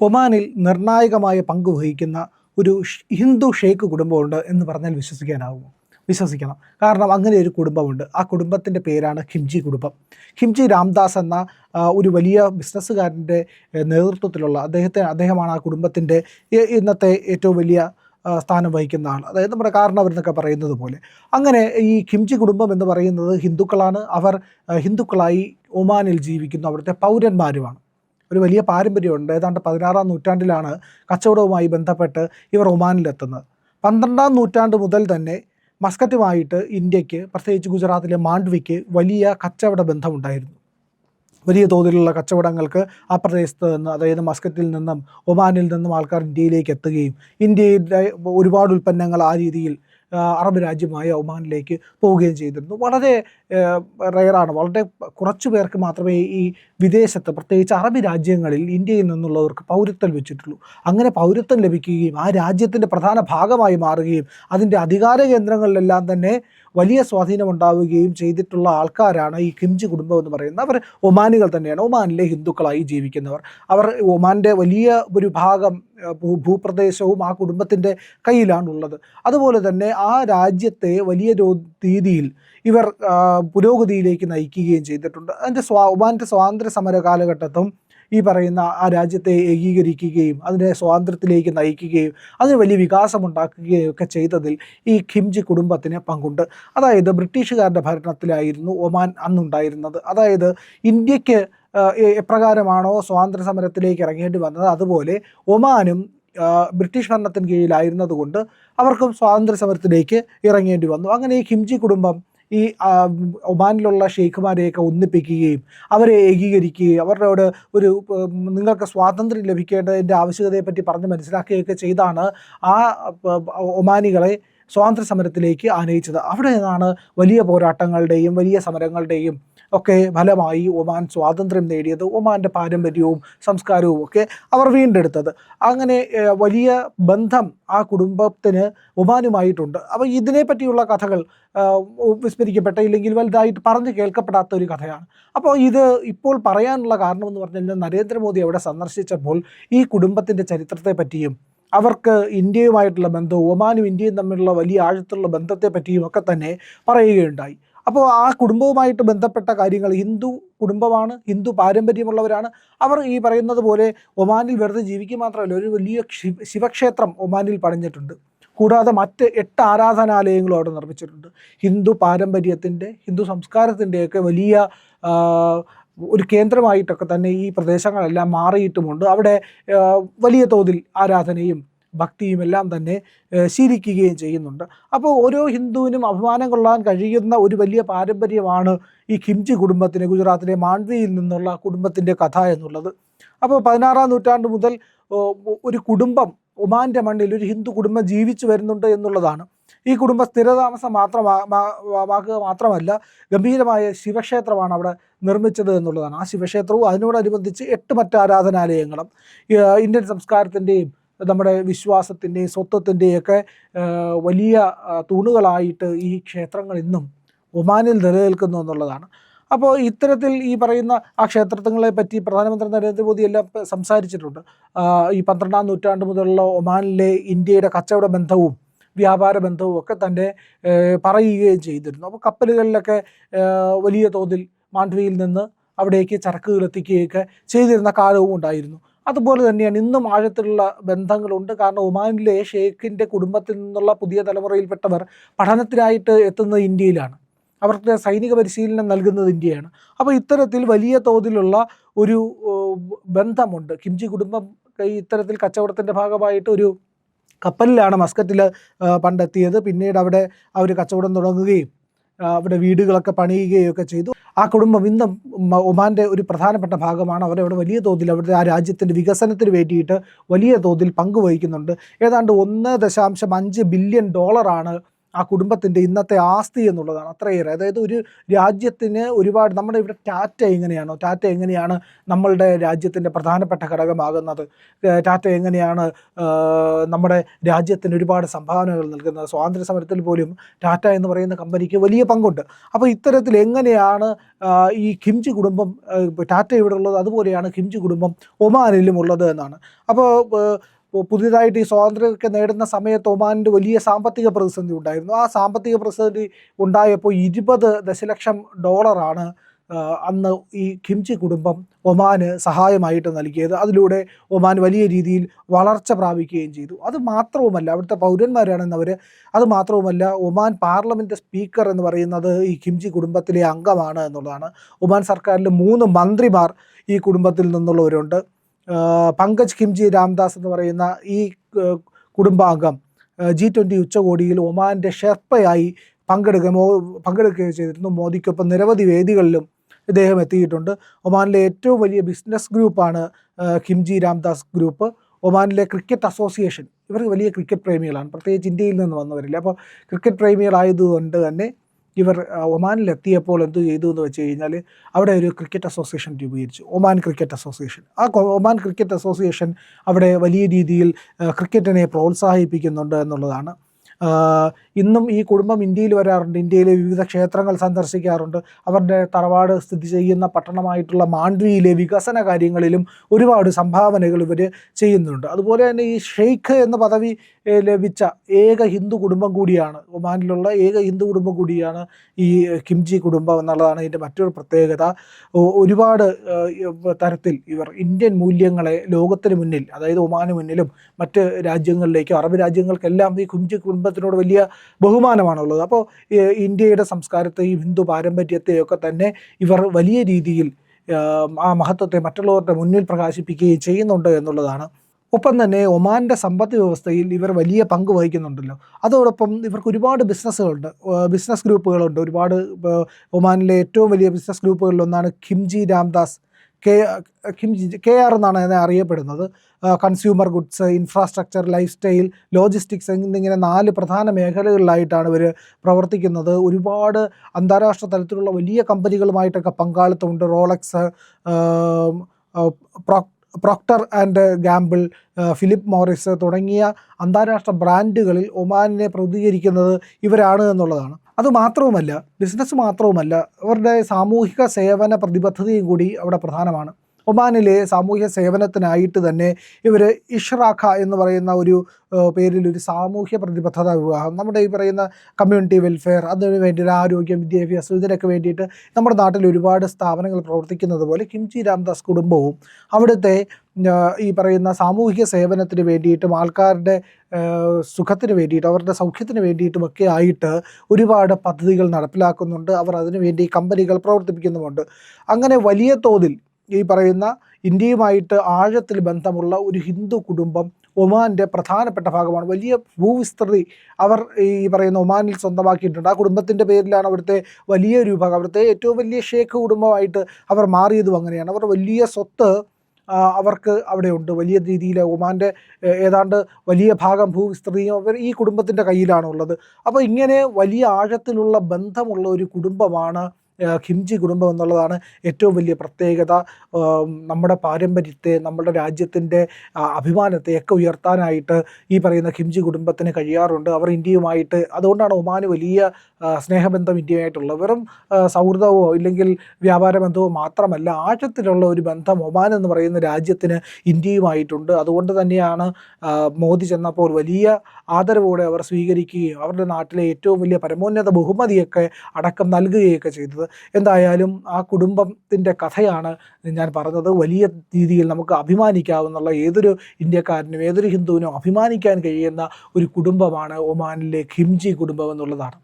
ഒമാനിൽ നിർണായകമായ പങ്ക് വഹിക്കുന്ന ഒരു ഹിന്ദു ഷെയ്ഖ് കുടുംബമുണ്ട് എന്ന് പറഞ്ഞാൽ വിശ്വസിക്കാനാവുമോ വിശ്വസിക്കണം. കാരണം അങ്ങനെ ഒരു കുടുംബമുണ്ട്. ആ കുടുംബത്തിന്റെ പേരാണ് ഖിംജി കുടുംബം. ഖിംജി രാംദാസ് എന്ന ഒരു വലിയ ബിസിനസ്സുകാരന്റെ നേതൃത്വത്തിലുള്ള അദ്ദേഹത്തെ അദ്ദേഹമാണ് ആ കുടുംബത്തിന്റെ ഇന്നത്തെ ഏറ്റവും വലിയ സ്ഥാനം വഹിക്കുന്ന ആൾ. അതായത് നമ്മുടെ കാരണവരെന്നൊക്കെ പറയുന്നത് പോലെ. അങ്ങനെ ഈ ഖിംജി കുടുംബം എന്ന് പറയുന്നത് ഹിന്ദുക്കളാണ്. അവർ ഹിന്ദുക്കളായി ഒമാനിൽ ജീവിക്കുന്നു. അവിടുത്തെ പൗരന്മാരുമാണ്. ഒരു വലിയ പാരമ്പര്യമുണ്ട്. ഏതാണ്ട് പതിനാറാം നൂറ്റാണ്ടിലാണ് കച്ചവടവുമായി ബന്ധപ്പെട്ട് ഇവർ ഒമാനിലെത്തുന്നത്. പന്ത്രണ്ടാം നൂറ്റാണ്ട് മുതൽ തന്നെ മസ്കറ്റുമായിട്ട് ഇന്ത്യയ്ക്ക് പ്രത്യേകിച്ച് ഗുജറാത്തിലെ മാണ്ഡ്വിക്ക് വലിയ കച്ചവട ബന്ധമുണ്ടായിരുന്നു. വലിയ തോതിലുള്ള കച്ചവടങ്ങൾക്ക് ആ പ്രദേശത്ത് നിന്ന് അതായത് മസ്കറ്റിൽ നിന്നും ഒമാനിൽ നിന്നും ആൾക്കാർ ഇന്ത്യയിലേക്ക് എത്തുകയും ഇന്ത്യയുടെ ഒരുപാട് ഉൽപ്പന്നങ്ങൾ ആ രീതിയിൽ അറബ് രാജ്യമായ ഒമാനിലേക്ക് പോവുകയും ചെയ്തിരുന്നു. വളരെ റയറാണ്. വളരെ കുറച്ചു പേർക്ക് മാത്രമേ ഈ വിദേശത്ത് പ്രത്യേകിച്ച് അറബ് രാജ്യങ്ങളിൽ ഇന്ത്യയിൽ നിന്നുള്ളവർക്ക് പൗരത്വം വെച്ചിട്ടുള്ളൂ അങ്ങനെ പൗരത്വം ലഭിക്കുകയും ആ രാജ്യത്തിന്റെ പ്രധാന ഭാഗമായി മാറുകയും അതിന്റെ അധികാര കേന്ദ്രങ്ങളിലെല്ലാം തന്നെ വലിയ സ്വാധീനമുണ്ടാവുകയും ചെയ്തിട്ടുള്ള ആൾക്കാരാണ് ഈ കിംജി കുടുംബം എന്ന് പറയുന്നത്. അവർ ഒമാനുകൾ തന്നെയാണ്. ഒമാനിലെ ഹിന്ദുക്കളായി ജീവിക്കുന്നവർ. അവർ ഒമാന്റെ വലിയ ഒരു ഭാഗം ഭൂപ്രദേശവും ആ കുടുംബത്തിന്റെ കയ്യിലാണുള്ളത് അതുപോലെ തന്നെ ആ രാജ്യത്തെ വലിയ രീതിയിൽ ഇവർ പുരോഗതിയിലേക്ക് നയിക്കുകയും ചെയ്തിട്ടുണ്ട്. അതിന്റെ സ്വാ ഒമാന്റെ സ്വാതന്ത്ര്യ സമര കാലഘട്ടത്തും ഈ പറയുന്ന ആ രാജ്യത്തെ ഏകീകരിക്കുകയും അതിനെ സ്വാതന്ത്ര്യത്തിലേക്ക് നയിക്കുകയും അതിന് വലിയ വികാസമുണ്ടാക്കുകയും ഒക്കെ ചെയ്തതിൽ ഈ ഖിംജി കുടുംബത്തിന് പങ്കുണ്ട്. അതായത് ബ്രിട്ടീഷുകാരുടെ ഭരണത്തിലായിരുന്നു ഒമാൻ അന്നുണ്ടായിരുന്നത്. അതായത് ഇന്ത്യയ്ക്ക് എപ്രകാരമാണോ സ്വാതന്ത്ര്യ സമരത്തിലേക്ക് ഇറങ്ങേണ്ടി വന്നത്? അതുപോലെ ഒമാനും ബ്രിട്ടീഷ് ഭരണത്തിന് കീഴിലായിരുന്നതുകൊണ്ട് അവർക്കും സ്വാതന്ത്ര്യ സമരത്തിലേക്ക് ഇറങ്ങേണ്ടി വന്നു. അങ്ങനെ ഈ ഖിംജി കുടുംബം ഈ ഒമാനിലുള്ള ഷെയ്ഖുമാരെയൊക്കെ ഒന്നിപ്പിക്കുകയും അവരെ ഏകീകരിക്കുകയും അവരോട് ഒരു നിങ്ങൾക്ക് സ്വാതന്ത്ര്യം ലഭിക്കേണ്ടതിന്റെ ആവശ്യകതയെപ്പറ്റി പറഞ്ഞ് മനസ്സിലാക്കുകയൊക്കെ ചെയ്താണ് ആ ഒമാനികളെ സ്വാതന്ത്ര്യ സമരത്തിലേക്ക് ആനയിച്ചത്. അവിടെ നിന്നാണ് വലിയ പോരാട്ടങ്ങളുടെയും വലിയ സമരങ്ങളുടെയും ഒക്കെ ഫലമായി ഒമാൻ സ്വാതന്ത്ര്യം നേടിയത് ഒമാന്റെ പാരമ്പര്യവും സംസ്കാരവും ഒക്കെ അവർ വീണ്ടെടുത്തത്. അങ്ങനെ വലിയ ബന്ധം ആ കുടുംബത്തിന് ഒമാനുമായിട്ടുണ്ട്. അപ്പോൾ ഇതിനെപ്പറ്റിയുള്ള കഥകൾ വിസ്മരിക്കപ്പെട്ട ഇല്ലെങ്കിൽ വലുതായിട്ട് പറഞ്ഞു കേൾക്കപ്പെടാത്ത ഒരു കഥയാണ്. അപ്പോൾ ഇത് ഇപ്പോൾ പറയാനുള്ള കാരണമെന്ന് പറഞ്ഞു കഴിഞ്ഞാൽ നരേന്ദ്രമോദി അവിടെ സന്ദർശിച്ചപ്പോൾ ഈ കുടുംബത്തിന്റെ ചരിത്രത്തെ പറ്റിയും അവർക്ക് ഇന്ത്യയുമായിട്ടുള്ള ബന്ധവും ഒമാനും ഇന്ത്യയും തമ്മിലുള്ള വലിയ ആഴത്തിലുള്ള ബന്ധത്തെ പറ്റിയും ഒക്കെ തന്നെ പറയുകയുണ്ടായി. അപ്പോൾ ആ കുടുംബവുമായിട്ട് ബന്ധപ്പെട്ട കാര്യങ്ങൾ ഹിന്ദു കുടുംബമാണ് ഹിന്ദു പാരമ്പര്യമുള്ളവരാണ്. അവർ ഈ പറയുന്നത് പോലെ ഒമാനിൽ വെറുതെ ജീവിക്കുക മാത്രമല്ല ഒരു വലിയ ശിവക്ഷേത്രം ഒമാനിൽ പണിഞ്ഞിട്ടുണ്ട്. കൂടാതെ മറ്റ് എട്ട് ആരാധനാലയങ്ങളും അവിടെ നിർമ്മിച്ചിട്ടുണ്ട്. ഹിന്ദു പാരമ്പര്യത്തിന്റെ ഹിന്ദു സംസ്കാരത്തിന്റെയൊക്കെ വലിയ ഒരു കേന്ദ്രമായിട്ടൊക്കെ തന്നെ ഈ പ്രദേശങ്ങളെല്ലാം മാറിയിട്ടുമുണ്ട്. അവിടെ വലിയ തോതിൽ ആരാധനയും ഭക്തിയും എല്ലാം തന്നെ ശീലിക്കുകയും ചെയ്യുന്നുണ്ട്. അപ്പോൾ ഓരോ ഹിന്ദുവിനും അഭിമാനം കൊള്ളാൻ കഴിയുന്ന ഒരു വലിയ പാരമ്പര്യമാണ് ഈ ഖിംജി കുടുംബത്തിന് ഗുജറാത്തിലെ മാണ്ഡ്വിയിൽ നിന്നുള്ള കുടുംബത്തിന്റെ കഥ എന്നുള്ളത്. അപ്പോൾ പതിനാറാം നൂറ്റാണ്ട് മുതൽ ഒരു കുടുംബം ഒമാന്റെ മണ്ണിൽ ഒരു ഹിന്ദു കുടുംബം ജീവിച്ചു വരുന്നുണ്ട് എന്നുള്ളതാണ്. ഈ കുടുംബം സ്ഥിരതാമസം മാത്രമാക്കുക മാത്രമല്ല ഗംഭീരമായ ശിവക്ഷേത്രമാണ് അവിടെ നിർമ്മിച്ചത് എന്നുള്ളതാണ്. ആ ശിവക്ഷേത്രവും അതിനോടനുബന്ധിച്ച് എട്ട് മറ്റ് ആരാധനാലയങ്ങളും ഇന്ത്യൻ സംസ്കാരത്തിന്റെയും നമ്മുടെ വിശ്വാസത്തിന്റെയും സ്വത്വത്തിന്റെയൊക്കെ വലിയ തൂണുകളായിട്ട് ഈ ക്ഷേത്രങ്ങൾ ഇന്നും ഒമാനിൽ നിലനിൽക്കുന്നു എന്നുള്ളതാണ്. അപ്പോൾ ഇത്തരത്തിൽ ഈ പറയുന്ന ആ ക്ഷേത്രങ്ങളെ പറ്റി പ്രധാനമന്ത്രി നരേന്ദ്രമോദി എല്ലാം സംസാരിച്ചിട്ടുണ്ട്. ഈ പന്ത്രണ്ടാം നൂറ്റാണ്ട് മുതലുള്ള ഒമാനിലെ ഇന്ത്യയുടെ കച്ചവട ബന്ധവും വ്യാപാര ബന്ധവും ഒക്കെ തന്നെ പറയുകയും ചെയ്തിരുന്നു. അപ്പോൾ കപ്പലുകളിലൊക്കെ വലിയ തോതിൽ മാണ്ഡ്വിയിൽ നിന്ന് അവിടേക്ക് ചരക്കുകൾ എത്തിക്കുകയൊക്കെ ചെയ്തിരുന്ന കാലവും ഉണ്ടായിരുന്നു. അതുപോലെ തന്നെയാണ് ഇന്നും ആഴത്തിലുള്ള ബന്ധങ്ങളുണ്ട്. കാരണം ഒമാനിലെ ഷെയ്ഖിന്റെ കുടുംബത്തിൽ നിന്നുള്ള പുതിയ തലമുറയിൽപ്പെട്ടവർ പഠനത്തിനായിട്ട് എത്തുന്നത് ഇന്ത്യയിലാണ്. അവർക്ക് സൈനിക പരിശീലനം നൽകുന്നത് ഇന്ത്യയാണ്. അപ്പോൾ ഇത്തരത്തിൽ വലിയ തോതിലുള്ള ഒരു ബന്ധമുണ്ട്. കിംജി കുടുംബം ഇത്തരത്തിൽ കച്ചവടത്തിന്റെ ഭാഗമായിട്ട് ഒരു കപ്പലിലാണ് മസ്കറ്റിൽ പണ്ടെത്തിയത്. പിന്നീട് അവിടെ അവർ കച്ചവടം തുടങ്ങുകയും അവിടെ വീടുകളൊക്കെ പണിയുകയും ഒക്കെ ചെയ്തു. ആ കുടുംബം ഇന്നും ഒമാന്റെ ഒരു പ്രധാനപ്പെട്ട ഭാഗമാണ്. അവരവിടെ വലിയ തോതിൽ അവരുടെ ആ രാജ്യത്തിന്റെ വികസനത്തിന് വേണ്ടിയിട്ട് വലിയ തോതിൽ പങ്കുവഹിക്കുന്നുണ്ട് ഏതാണ്ട് ഒന്ന് ദശാംശം അഞ്ച് ബില്യൺ ഡോളറാണ് ആ കുടുംബത്തിന്റെ ഇന്നത്തെ ആസ്തി എന്നുള്ളതാണ് അത്രയേറെ. അതായത് ഒരു രാജ്യത്തിന് ഒരുപാട് നമ്മുടെ ഇവിടെ ടാറ്റ എങ്ങനെയാണോ ടാറ്റ എങ്ങനെയാണ് നമ്മളുടെ രാജ്യത്തിന്റെ പ്രധാനപ്പെട്ട ഘടകമാകുന്നത്? ടാറ്റ എങ്ങനെയാണ് നമ്മുടെ രാജ്യത്തിന് ഒരുപാട് സംഭാവനകൾ നൽകുന്നത്? സ്വാതന്ത്ര്യ സമരത്തിൽ പോലും ടാറ്റ എന്ന് പറയുന്ന കമ്പനിക്ക് വലിയ പങ്കുണ്ട്. അപ്പോൾ ഇത്തരത്തിൽ എങ്ങനെയാണ് ഈ കിംജി കുടുംബം ടാറ്റ ഇവിടെ ഉള്ളത് അതുപോലെയാണ് കിംജി കുടുംബം ഒമാനിലും ഉള്ളത് എന്നാണ്. അപ്പോൾ പുതിയതായിട്ട് ഈ സ്വാതന്ത്ര്യമൊക്കെ നേടുന്ന സമയത്ത് ഒമാനിന്റെ വലിയ സാമ്പത്തിക പ്രതിസന്ധി ഉണ്ടായിരുന്നു. ആ സാമ്പത്തിക പ്രതിസന്ധി ഉണ്ടായപ്പോൾ ഇരുപത് ദശലക്ഷം ഡോളറാണ് അന്ന് ഈ കിംചി കുടുംബം ഒമാന് സഹായമായിട്ട് നൽകിയത്. അതിലൂടെ ഒമാൻ വലിയ രീതിയിൽ വളർച്ച പ്രാപിക്കുകയും ചെയ്തു. അത് മാത്രവുമല്ല അവിടുത്തെ പൗരന്മാരാണെന്നവർ അത് മാത്രവുമല്ല ഒമാൻ പാർലമെന്റ് സ്പീക്കർ എന്ന് പറയുന്നത് ഈ കിംചി കുടുംബത്തിലെ അംഗമാണ് എന്നുള്ളതാണ്. ഒമാൻ സർക്കാരിൽ മൂന്ന് മന്ത്രിമാർ ഈ കുടുംബത്തിൽ നിന്നുള്ളവരുണ്ട്. പങ്കജ് കിംജി രാംദാസ് എന്ന് പറയുന്ന ഈ കുടുംബാംഗം ജി ട്വന്റി ഉച്ചകോടിയിൽ ഒമാന്റെ ഷെർപ്പയായി പങ്കെടുക്കുക പങ്കെടുക്കുകയും ചെയ്തിരുന്നു. മോദിക്കൊപ്പം നിരവധി വേദികളിലും ഇദ്ദേഹം എത്തിയിട്ടുണ്ട്. ഒമാനിലെ ഏറ്റവും വലിയ ബിസിനസ് ഗ്രൂപ്പാണ് കിംജി രാംദാസ് ഗ്രൂപ്പ് ഒമാനിലെ ക്രിക്കറ്റ് അസോസിയേഷൻ ഇവർ വലിയ ക്രിക്കറ്റ് പ്രേമികളാണ്. പ്രത്യേകിച്ച് ഇന്ത്യയിൽ നിന്ന് വന്നവരില്ല. അപ്പോൾ ക്രിക്കറ്റ് പ്രേമികളായതുകൊണ്ട് തന്നെ ഇവർ ഒമാനിലെത്തിയപ്പോൾ എന്ത് ചെയ്തു എന്ന് വെച്ച് കഴിഞ്ഞാൽ അവിടെ ഒരു ക്രിക്കറ്റ് അസോസിയേഷൻ രൂപീകരിച്ചു. Oman cricket association. ആ ഒമാൻ ക്രിക്കറ്റ് അസോസിയേഷൻ അവിടെ വലിയ രീതിയിൽ ക്രിക്കറ്റിനെ പ്രോത്സാഹിപ്പിക്കുന്നുണ്ട് എന്നുള്ളതാണ്. ഇന്നും ഈ കുടുംബം ഇന്ത്യയിൽ വരാറുണ്ട്. ഇന്ത്യയിലെ വിവിധ ക്ഷേത്രങ്ങൾ സന്ദർശിക്കാറുണ്ട്. അവരുടെ തറവാട് സ്ഥിതി ചെയ്യുന്ന പട്ടണമായിട്ടുള്ള മാണ്ഡ്വിയിലെ വികസന കാര്യങ്ങളിലും ഒരുപാട് സംഭാവനകൾ ഇവർ ചെയ്യുന്നുണ്ട്. അതുപോലെ തന്നെ ഈ ഷെയ്ഖ് എന്ന പദവി ലഭിച്ച ഏക ഹിന്ദു കുടുംബം കൂടിയാണ്. ഒമാനിലുള്ള ഏക ഹിന്ദു കുടുംബം കൂടിയാണ് ഈ കിംജി കുടുംബം എന്നുള്ളതാണ് ഇതിന്റെ മറ്റൊരു പ്രത്യേകത. ഒരുപാട് തരത്തിൽ ഇവർ ഇന്ത്യൻ മൂല്യങ്ങളെ ലോകത്തിന് മുന്നിൽ അതായത് ഒമാന് മുന്നിലും മറ്റ് രാജ്യങ്ങളിലേക്കും അറബ് രാജ്യങ്ങൾക്കെല്ലാം ഈ കിംജി കുടുംബത്തിനോട് വലിയ ബഹുമാനമാണുള്ളത്. അപ്പോൾ ഇന്ത്യയുടെ സംസ്കാരത്തെയും ഹിന്ദു പാരമ്പര്യത്തെയൊക്കെ തന്നെ ഇവർ വലിയ രീതിയിൽ ആ മഹത്വത്തെ മറ്റുള്ളവരുടെ മുന്നിൽ പ്രകാശിപ്പിക്കുകയും ചെയ്യുന്നുണ്ട് എന്നുള്ളതാണ് ഒപ്പം തന്നെ ഒമാന്റെ സമ്പദ് വ്യവസ്ഥയിൽ ഇവർ വലിയ പങ്ക് വഹിക്കുന്നുണ്ടല്ലോ. അതോടൊപ്പം ഇവർക്ക് ഒരുപാട് ബിസിനസ്സുകളുണ്ട്. ബിസിനസ് ഗ്രൂപ്പുകളുണ്ട്. ഒരുപാട് ഒമാനിലെ ഏറ്റവും വലിയ ബിസിനസ് ഗ്രൂപ്പുകളിൽ ഒന്നാണ് Khimji Ramdas. K Khimji K R എന്നാണ് അതിനെ അറിയപ്പെടുന്നത്. Consumer goods infrastructure life style logistics എന്നിങ്ങനെ നാല് പ്രധാന മേഖലകളിലായിട്ടാണ് ഇവർ പ്രവർത്തിക്കുന്നത്. ഒരുപാട് അന്താരാഷ്ട്ര തലത്തിലുള്ള വലിയ കമ്പനികളുമായിട്ടൊക്കെ പങ്കാളിത്തമുണ്ട്. Rolex Procter and Gamble Philip Morris തുടങ്ങിയ അന്താരാഷ്ട്ര ബ്രാൻഡുകളിൽ ഒമാനിനെ പ്രതികരിക്കുന്നത് ഇവരാണ് എന്നുള്ളതാണ്. അത് മാത്രവുമല്ല ബിസിനസ് മാത്രവുമല്ല അവരുടെ സാമൂഹിക സേവന പ്രതിബദ്ധതയും കൂടി അവിടെ പ്രധാനമാണ്. ഒമാനിലെ സാമൂഹ്യ സേവനത്തിനായിട്ട് തന്നെ ഇവർ ഇഷ്റാഖ എന്ന് പറയുന്ന ഒരു പേരിൽ ഒരു സാമൂഹ്യ പ്രതിബദ്ധത വിവാഹം. നമ്മുടെ ഈ പറയുന്ന കമ്മ്യൂണിറ്റി വെൽഫെയർ അതിന് വേണ്ടിയിട്ട് ആരോഗ്യം വിദ്യാഭ്യാസം ഇതിനൊക്കെ വേണ്ടിയിട്ട് നമ്മുടെ നാട്ടിൽ ഒരുപാട് സ്ഥാപനങ്ങൾ പ്രവർത്തിക്കുന്നത് പോലെ കിംചി രാംദാസ് കുടുംബവും അവിടുത്തെ ഈ പറയുന്ന സാമൂഹിക സേവനത്തിന് വേണ്ടിയിട്ടും ആൾക്കാരുടെ സുഖത്തിന് വേണ്ടിയിട്ട് അവരുടെ സൗഖ്യത്തിന് വേണ്ടിയിട്ടുമൊക്കെ ആയിട്ട് ഒരുപാട് പദ്ധതികൾ നടപ്പിലാക്കുന്നുണ്ട്. അവർ അതിനുവേണ്ടി കമ്പനികൾ പ്രവർത്തിപ്പിക്കുന്നുമുണ്ട്. അങ്ങനെ വലിയ തോതിൽ ഈ പറയുന്ന ഇന്ത്യയുമായിട്ട് ആഴത്തിൽ ബന്ധമുള്ള ഒരു ഹിന്ദു കുടുംബം ഒമാന്റെ പ്രധാനപ്പെട്ട ഭാഗമാണ്. വലിയ ഭൂവിസ്തൃതി അവർ ഈ പറയുന്ന ഒമാനിൽ സ്വന്തമാക്കിയിട്ടുണ്ട്. ആ കുടുംബത്തിന്റെ പേരിലാണ് അവിടുത്തെ വലിയ ഒരു വിഭാഗം. അവിടുത്തെ ഏറ്റവും വലിയ ഷേഖ് കുടുംബമായിട്ട് അവർ മാറിയതും അങ്ങനെയാണ്. അവർ വലിയ സ്വത്ത് അവർക്ക് അവിടെയുണ്ട്. വലിയ രീതിയിൽ ഒമാന്റെ ഏതാണ്ട് വലിയ ഭാഗം ഭൂവിസ്തൃതിയും അവർ ഈ കുടുംബത്തിന്റെ കയ്യിലാണുള്ളത്. അപ്പോൾ ഇങ്ങനെ വലിയ ആഴത്തിലുള്ള ബന്ധമുള്ള ഒരു കുടുംബമാണ് ഖിംജി കുടുംബം എന്നുള്ളതാണ് ഏറ്റവും വലിയ പ്രത്യേകത. നമ്മുടെ പാരമ്പര്യത്തെ നമ്മുടെ രാജ്യത്തിന്റെ അഭിമാനത്തെ ഒക്കെ ഉയർത്താനായിട്ട് ഈ പറയുന്ന ഖിംജി കുടുംബത്തിന് കഴിയാറുണ്ട്. അവർ ഇന്ത്യയുമായിട്ട് അതുകൊണ്ടാണ് ഒമാന് വലിയ സ്നേഹബന്ധം ഇന്ത്യയുമായിട്ടുള്ളത്. വെറും സൗഹൃദമോ ഇല്ലെങ്കിൽ വ്യാപാര ബന്ധമോ മാത്രമല്ല ആഴത്തിലുള്ള ഒരു ബന്ധം ഒമാൻ എന്ന് പറയുന്ന രാജ്യത്തിന് ഇന്ത്യയുമായിട്ടുണ്ട്. അതുകൊണ്ട് തന്നെയാണ് മോദി ചെന്നപ്പോൾ വലിയ ആദരവോടെ അവർ സ്വീകരിക്കുകയും അവരുടെ നാട്ടിലെ ഏറ്റവും വലിയ പരമോന്നത ബഹുമതിയൊക്കെ അടക്കം നൽകുകയൊക്കെ ചെയ്തത്. എന്തായാലും ആ കുടുംബത്തിന്റെ കഥയാണ് ഞാൻ പറഞ്ഞത്. വലിയ രീതിയിൽ നമുക്ക് അഭിമാനിക്കാവുന്നുള്ള ഏതൊരു ഇന്ത്യക്കാരനും ഏതൊരു ഹിന്ദുവിനും അഭിമാനിക്കാൻ കഴിയുന്ന ഒരു കുടുംബമാണ് ഒമാനിലെ ഖിംജി കുടുംബം എന്നുള്ളതാണ്.